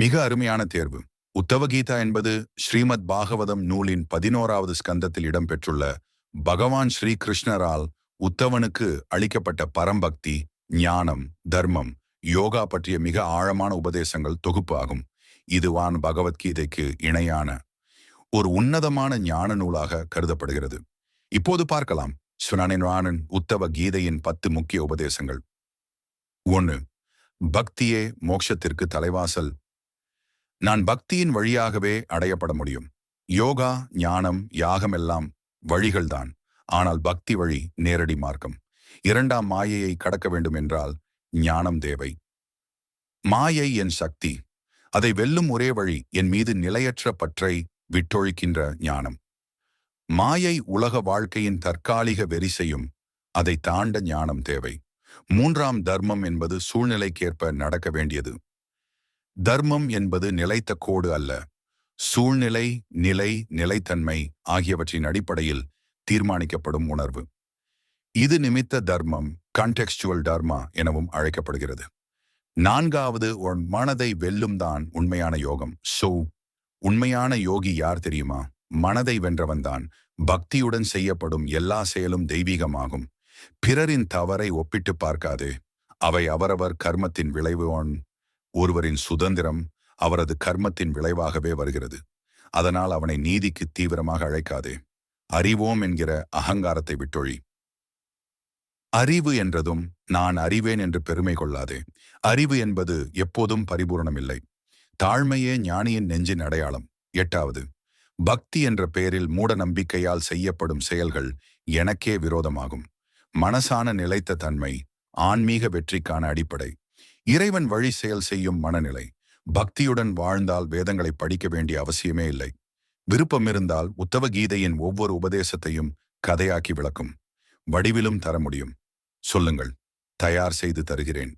மிக அருமையான தேர்வு. உத்தவகீதா என்பது ஸ்ரீமத் பாகவதம் நூலின் பதினோராவது ஸ்கந்தத்தில் இடம்பெற்றுள்ள பகவான் ஸ்ரீ கிருஷ்ணரால் உத்தவனுக்கு அளிக்கப்பட்ட பரம்பக்தி ஞானம் தர்மம் யோகா பற்றிய மிக ஆழமான உபதேசங்கள் தொகுப்பு ஆகும். இதுவான் பகவத்கீதைக்கு இணையான ஒரு உன்னதமான ஞான நூலாக கருதப்படுகிறது. இப்போது பார்க்கலாம். சுனானின் உத்தவ கீதையின் பத்து முக்கிய உபதேசங்கள். ஒன்று பக்தியே மோட்சத்திற்கு தலைவாசல். நான் பக்தியின் வழியாகவே அடையப்பட முடியும். யோகா ஞானம் யாகம் எல்லாம் வழிகள்தான். ஆனால் பக்தி வழி நேரடி மார்க்கம். இரண்டாம் மாயையை கடக்க வேண்டும் என்றால் ஞானம் தேவை. மாயை என் சக்தி. அதை வெல்லும் ஒரே வழி என் மீது நிலையற்ற பற்றை விட்டொழிக்கின்ற ஞானம். மாயை உலக வாழ்க்கையின் தற்காலிக வெரிசையும் அதை தாண்ட ஞானம் தேவை. மூன்றாம் தர்மம் என்பது சூழ்நிலைக்கேற்ப நடக்க வேண்டியது. தர்மம் என்பது நிலைத்த கோடு அல்ல. சூழ்நிலை நிலை நிலைத்தன்மை ஆகியவற்றின் அடிப்படையில் தீர்மானிக்கப்படும் உணர்வு. இது நிமித்த தர்மம் கண்டெக்ஸ்டுவல் தர்மா எனவும் அழைக்கப்படுகிறது. நான்காவது உன் மனதை வெல்லும் தான் உண்மையான யோகம். சோ உண்மையான யோகி யார் தெரியுமா? மனதை வென்றவன்தான் பக்தியுடன் செய்யப்படும் எல்லா செயலும் தெய்வீகமாகும். பிறரின் தவறை ஒப்பிட்டு பார்க்காதே. அவை அவரவர் கர்மத்தின் விளைவு ஒருவரின் சுதந்திரம் அவரது கர்மத்தின் விளைவாகவே வருகிறது. அதனால் அவனை நீதிக்கு தீவிரமாக அழைக்காதே. அறிவோம் என்கிற அகங்காரத்தை விட்டொழி. அறிவு என்றதும் நான் அறிவேன் என்று பெருமை கொள்ளாதே. அறிவு என்பது எப்போதும் பரிபூர்ணமில்லை. தாழ்மையே ஞானியின் நெஞ்சின் அடையாளம். எட்டாவது பக்தி என்ற பெயரில் மூட நம்பிக்கையால் செய்யப்படும் செயல்கள் எனக்கே விரோதமாகும். மனசான நிலைத்த தன்மை ஆன்மீக வெற்றிக்கான அடிப்படை. இறைவன் வழி செயல் செய்யும் மனநிலை. பக்தியுடன் வாழ்ந்தால் வேதங்களை படிக்க வேண்டிய அவசியமே இல்லை. விருப்பம் இருந்தால் உத்தவ கீதையின் ஒவ்வொரு உபதேசத்தையும் கதையாக்கி விளக்கும். வடிவிலும் தர முடியும். சொல்லுங்கள். தயார் செய்து தருகிறேன்.